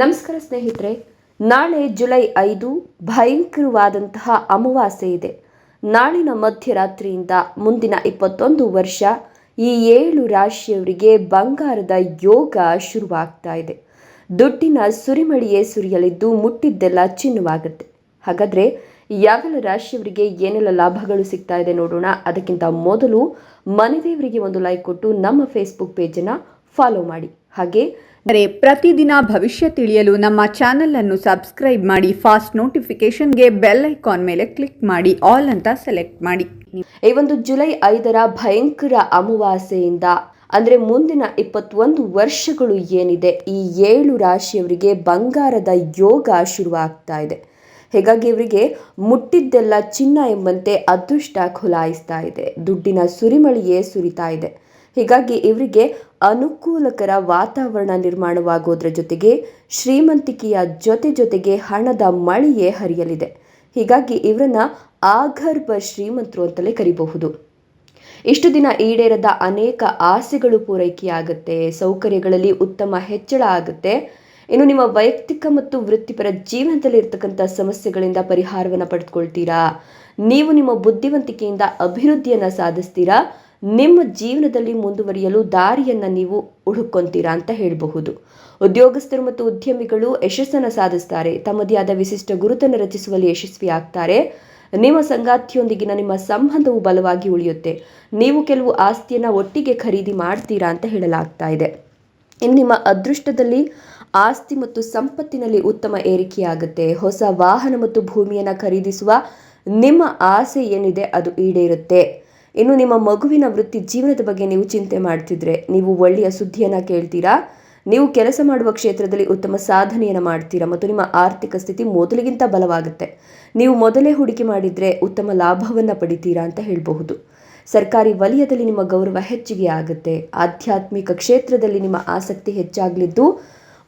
ನಮಸ್ಕಾರ ಸ್ನೇಹಿತರೆ, ನಾಳೆ ಜುಲೈ ಐದು ಭಯಂಕರವಾದಂತಹ ಅಮಾವಾಸ್ಯೆ ಇದೆ. ನಾಳಿನ ಮಧ್ಯರಾತ್ರಿಯಿಂದ ಮುಂದಿನ ಇಪ್ಪತ್ತೊಂದು ವರ್ಷ ಈ ಏಳು ರಾಶಿಯವರಿಗೆ ಬಂಗಾರದ ಯೋಗ ಶುರುವಾಗ್ತಾ ಇದೆ. ದುಡ್ಡಿನ ಸುರಿಮಳಿಯೇ ಸುರಿಯಲಿದ್ದು ಮುಟ್ಟಿದ್ದೆಲ್ಲ ಚಿನ್ನವಾಗುತ್ತೆ. ಹಾಗಾದರೆ ಯಾವೆಲ್ಲ ರಾಶಿಯವರಿಗೆ ಏನೆಲ್ಲ ಲಾಭಗಳು ಸಿಗ್ತಾ ಇದೆ ನೋಡೋಣ. ಅದಕ್ಕಿಂತ ಮೊದಲು ಮನೆದೇವರಿಗೆ ಒಂದು ಲೈಕ್ ಕೊಟ್ಟು ನಮ್ಮ ಫೇಸ್ಬುಕ್ ಪೇಜನ್ನು ಫಾಲೋ ಮಾಡಿ. ಹಾಗೆ ಪ್ರತಿದಿನ ಭವಿಷ್ಯ ತಿಳಿಯಲು ನಮ್ಮ ಚಾನೆಲ್ ಅನ್ನು ಸಬ್ಸ್ಕ್ರೈಬ್ ಮಾಡಿ ಫಾಸ್ಟ್ ನೋಟಿಫಿಕೇಶನ್ಗೆ ಬೆಲ್ ಐಕಾನ್ ಮೇಲೆ ಕ್ಲಿಕ್ ಮಾಡಿ ಆಲ್ ಅಂತ ಸೆಲೆಕ್ಟ್ ಮಾಡಿ. ಈ ಒಂದು ಜುಲೈ ಐದರ ಭಯಂಕರ ಅಮಾವಾಸ್ಯೆಯಿಂದ, ಅಂದ್ರೆ ಮುಂದಿನ ಇಪ್ಪತ್ತೊಂದು ವರ್ಷಗಳು ಏನಿದೆ, ಈ ಏಳು ರಾಶಿಯವರಿಗೆ ಬಂಗಾರದ ಯೋಗ ಶುರುವಾಗ್ತಾ ಇದೆ. ಹೀಗಾಗಿ ಇವರಿಗೆ ಮುಟ್ಟಿದ್ದೆಲ್ಲ ಚಿನ್ನ ಎಂಬಂತೆ ಅದೃಷ್ಟ ಖುಲಾಯಿಸ್ತಾ ಇದೆ. ದುಡ್ಡಿನ ಸುರಿಮಳಿಯೇ ಸುರಿತಾ ಇದೆ. ಹೀಗಾಗಿ ಇವರಿಗೆ ಅನುಕೂಲಕರ ವಾತಾವರಣ ನಿರ್ಮಾಣವಾಗೋದ್ರ ಜೊತೆಗೆ ಶ್ರೀಮಂತಿಕೆಯ ಜೊತೆ ಜೊತೆಗೆ ಹಣದ ಮಳೆಯೇ ಹರಿಯಲಿದೆ. ಹೀಗಾಗಿ ಇವರನ್ನ ಆಗರ್ಭ ಶ್ರೀಮಂತರು ಅಂತಲೇ ಕರಿಬಹುದು. ಇಷ್ಟು ದಿನ ಈಡೇರದ ಅನೇಕ ಆಸೆಗಳು ಪೂರೈಕೆಯಾಗುತ್ತೆ, ಸೌಕರ್ಯಗಳಲ್ಲಿ ಉತ್ತಮ ಹೆಚ್ಚಳ ಆಗುತ್ತೆ. ಇನ್ನು ನಿಮ್ಮ ವೈಯಕ್ತಿಕ ಮತ್ತು ವೃತ್ತಿಪರ ಜೀವನದಲ್ಲಿ ಇರ್ತಕ್ಕಂಥ ಸಮಸ್ಯೆಗಳಿಂದ ಪರಿಹಾರವನ್ನು ಪಡೆದುಕೊಳ್ತೀರಾ? ನೀವು ನಿಮ್ಮ ಬುದ್ಧಿವಂತಿಕೆಯಿಂದ ಅಭಿವೃದ್ಧಿಯನ್ನು ಸಾಧಿಸ್ತೀರಾ? ನಿಮ್ಮ ಜೀವನದಲ್ಲಿ ಮುಂದುವರಿಯಲು ದಾರಿಯನ್ನು ನೀವು ಹುಡುಕೊಂತೀರಾ ಅಂತ ಹೇಳಬಹುದು. ಉದ್ಯೋಗಸ್ಥರು ಮತ್ತು ಉದ್ಯಮಿಗಳು ಯಶಸ್ಸನ್ನು ಸಾಧಿಸ್ತಾರೆ. ತಮ್ಮದೇ ಆದ ವಿಶಿಷ್ಟ ಗುರುತನ್ನು ರಚಿಸುವಲ್ಲಿ ಯಶಸ್ವಿ ಆಗ್ತಾರೆ. ನಿಮ್ಮ ಸಂಗಾತಿಯೊಂದಿಗಿನ ನಿಮ್ಮ ಸಂಬಂಧವು ಬಲವಾಗಿ ಉಳಿಯುತ್ತೆ. ನೀವು ಕೆಲವು ಆಸ್ತಿಯನ್ನು ಒಟ್ಟಿಗೆ ಖರೀದಿ ಮಾಡ್ತೀರಾ ಅಂತ ಹೇಳಲಾಗ್ತಾ ಇದೆ. ಇನ್ನು ನಿಮ್ಮ ಅದೃಷ್ಟದಲ್ಲಿ ಆಸ್ತಿ ಮತ್ತು ಸಂಪತ್ತಿನಲ್ಲಿ ಉತ್ತಮ ಏರಿಕೆಯಾಗುತ್ತೆ. ಹೊಸ ವಾಹನ ಮತ್ತು ಭೂಮಿಯನ್ನು ಖರೀದಿಸುವ ನಿಮ್ಮ ಆಸೆ ಏನಿದೆ ಅದು ಈಡೇರುತ್ತೆ. ಇನ್ನು ನಿಮ್ಮ ಮಗುವಿನ ವೃತ್ತಿ ಜೀವನದ ಬಗ್ಗೆ ನೀವು ಚಿಂತೆ ಮಾಡ್ತಿದ್ರೆ ನೀವು ಒಳ್ಳೆಯ ಸುದ್ದಿಯನ್ನು ಕೇಳ್ತೀರಾ? ನೀವು ಕೆಲಸ ಮಾಡುವ ಕ್ಷೇತ್ರದಲ್ಲಿ ಉತ್ತಮ ಸಾಧನೆಯನ್ನು ಮಾಡ್ತೀರಾ ಮತ್ತು ನಿಮ್ಮ ಆರ್ಥಿಕ ಸ್ಥಿತಿ ಮೊದಲಿಗಿಂತ ಬಲವಾಗುತ್ತೆ. ನೀವು ಮೊದಲೇ ಹೂಡಿಕೆ ಮಾಡಿದರೆ ಉತ್ತಮ ಲಾಭವನ್ನು ಪಡಿತೀರಾ ಅಂತ ಹೇಳಬಹುದು. ಸರ್ಕಾರಿ ವಲಯದಲ್ಲಿ ನಿಮ್ಮ ಗೌರವ ಹೆಚ್ಚಿಗೆ ಆಗುತ್ತೆ. ಆಧ್ಯಾತ್ಮಿಕ ಕ್ಷೇತ್ರದಲ್ಲಿ ನಿಮ್ಮ ಆಸಕ್ತಿ ಹೆಚ್ಚಾಗಲಿದ್ದು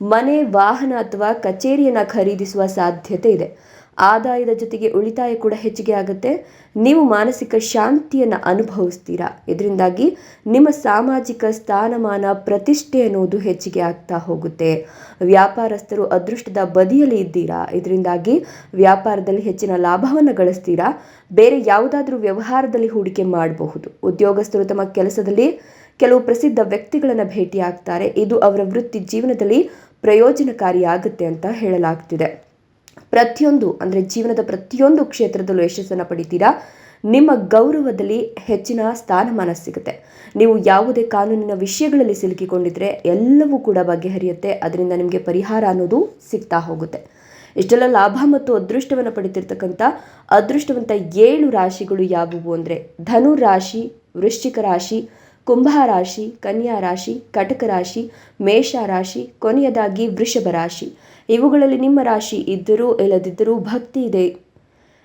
ಮನೆ, ವಾಹನ ಅಥವಾ ಕಚೇರಿಯನ್ನು ಖರೀದಿಸುವ ಸಾಧ್ಯತೆ ಇದೆ. ಆದಾಯದ ಜೊತೆಗೆ ಉಳಿತಾಯ ಕೂಡ ಹೆಚ್ಚಿಗೆ ಆಗುತ್ತೆ. ನೀವು ಮಾನಸಿಕ ಶಾಂತಿಯನ್ನು ಅನುಭವಿಸ್ತೀರಾ? ಇದರಿಂದಾಗಿ ನಿಮ್ಮ ಸಾಮಾಜಿಕ ಸ್ಥಾನಮಾನ, ಪ್ರತಿಷ್ಠೆ ಅನ್ನೋದು ಹೆಚ್ಚಿಗೆ ಆಗ್ತಾ ಹೋಗುತ್ತೆ. ವ್ಯಾಪಾರಸ್ಥರು ಅದೃಷ್ಟದ ಬದಿಯಲ್ಲಿ ಇದ್ದೀರಾ? ಇದರಿಂದಾಗಿ ವ್ಯಾಪಾರದಲ್ಲಿ ಹೆಚ್ಚಿನ ಲಾಭವನ್ನು ಗಳಿಸ್ತೀರಾ? ಬೇರೆ ಯಾವುದಾದ್ರೂ ವ್ಯವಹಾರದಲ್ಲಿ ಹೂಡಿಕೆ ಮಾಡಬಹುದು. ಉದ್ಯೋಗಸ್ಥರು ತಮ್ಮ ಕೆಲಸದಲ್ಲಿ ಕೆಲವು ಪ್ರಸಿದ್ಧ ವ್ಯಕ್ತಿಗಳನ್ನು ಭೇಟಿಯಾಗ್ತಾರೆ. ಇದು ಅವರ ವೃತ್ತಿ ಜೀವನದಲ್ಲಿ ಪ್ರಯೋಜನಕಾರಿಯಾಗುತ್ತೆ ಅಂತ ಹೇಳಲಾಗ್ತಿದೆ. ಪ್ರತಿಯೊಂದು, ಅಂದರೆ ಜೀವನದ ಪ್ರತಿಯೊಂದು ಕ್ಷೇತ್ರದಲ್ಲೂ ಯಶಸ್ಸನ್ನು ಪಡಿತೀರಾ? ನಿಮ್ಮ ಗೌರವದಲ್ಲಿ ಹೆಚ್ಚಿನ ಸ್ಥಾನಮಾನ ಸಿಗುತ್ತೆ. ನೀವು ಯಾವುದೇ ಕಾನೂನಿನ ವಿಷಯಗಳಲ್ಲಿ ಸಿಲುಕಿಕೊಂಡಿದ್ರೆ ಎಲ್ಲವೂ ಕೂಡ ಬಗೆಹರಿಯುತ್ತೆ. ಅದರಿಂದ ನಿಮಗೆ ಪರಿಹಾರ ಅನ್ನೋದು ಸಿಗ್ತಾ ಹೋಗುತ್ತೆ. ಇಷ್ಟೆಲ್ಲ ಲಾಭ ಮತ್ತು ಅದೃಷ್ಟವನ್ನು ಪಡಿತಿರ್ತಕ್ಕಂಥ ಅದೃಷ್ಟವಂತ ಏಳು ರಾಶಿಗಳು ಯಾವುವು ಅಂದರೆ ಧನು ರಾಶಿ, ವೃಶ್ಚಿಕ ರಾಶಿ ಕುಂಭ ರಾಶಿ, ಕನ್ಯಾ ರಾಶಿ, ಕಟಕ ರಾಶಿ, ಮೇಷ ರಾಶಿ, ಕೊನೆಯದಾಗಿ ವೃಷಭ ರಾಶಿ. ಇವುಗಳಲ್ಲಿ ನಿಮ್ಮ ರಾಶಿ ಇದ್ದರೂ ಇಲ್ಲದಿದ್ದರೂ ಭಕ್ತಿ ಇದೆ.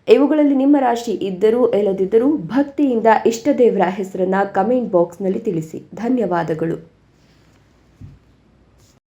ಇವುಗಳಲ್ಲಿ ನಿಮ್ಮ ರಾಶಿ ಇದ್ದರೂ ಇಲ್ಲದಿದ್ದರೂ ಭಕ್ತಿಯಿಂದ ಇಷ್ಟ ದೇವರ ಹೆಸರನ್ನ ಕಮೆಂಟ್ ಬಾಕ್ಸ್ನಲ್ಲಿ ತಿಳಿಸಿ. ಧನ್ಯವಾದಗಳು.